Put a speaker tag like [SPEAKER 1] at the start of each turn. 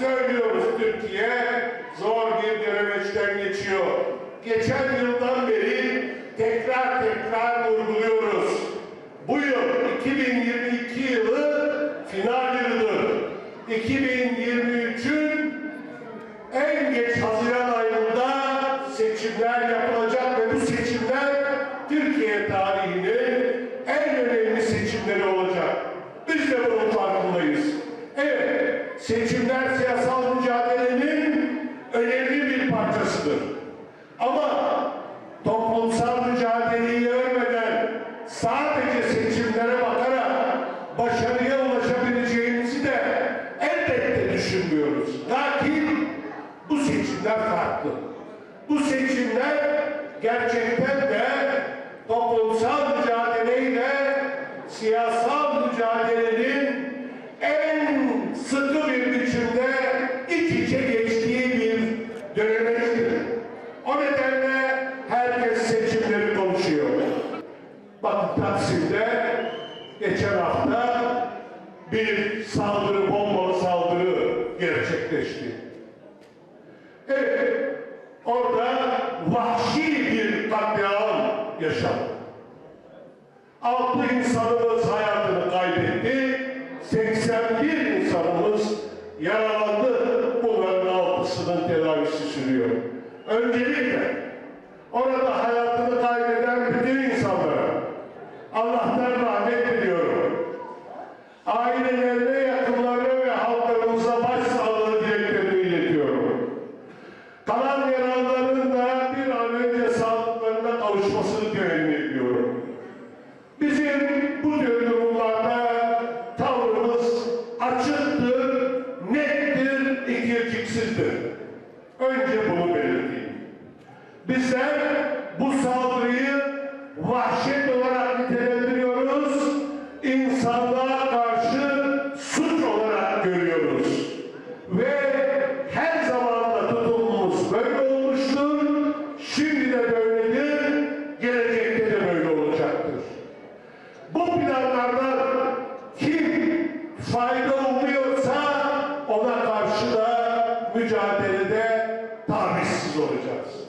[SPEAKER 1] söylüyoruz Türkiye zor bir dönemeçten geçiyor. Geçen yıldan beri tekrar tekrar vurguluyoruz. Bu yıl 2022 yılı final yılıdır. 2020 başarıya ulaşabileceğimizi de elbette düşünmüyoruz. Lakin bu seçimler farklı. Bu seçimler gerçekten de toplumsal mücadeleyle siyasal geçen hafta bir saldırı, bombalı saldırı gerçekleşti. Evet, orada vahşi bir katliam yaşandı. Altı insanımız hayatını kaybetti, 81 insanımız yaralandı. Bunların altısının tedavisi sürüyor. Öncelikle orada hayatını kaybeden bütün insanlara yaralıların da bir an önce sağlıklarına kavuşmasını temenni ediyorum. Bizim bu tür durumlarda tavrımız açıktır, nettir, ikirciksizdir. Önce bunu belirteyim. Bizler bu saldırıyı vahşet fayda umuyorsa ona karşı da mücadelede tabizsiz olacağız.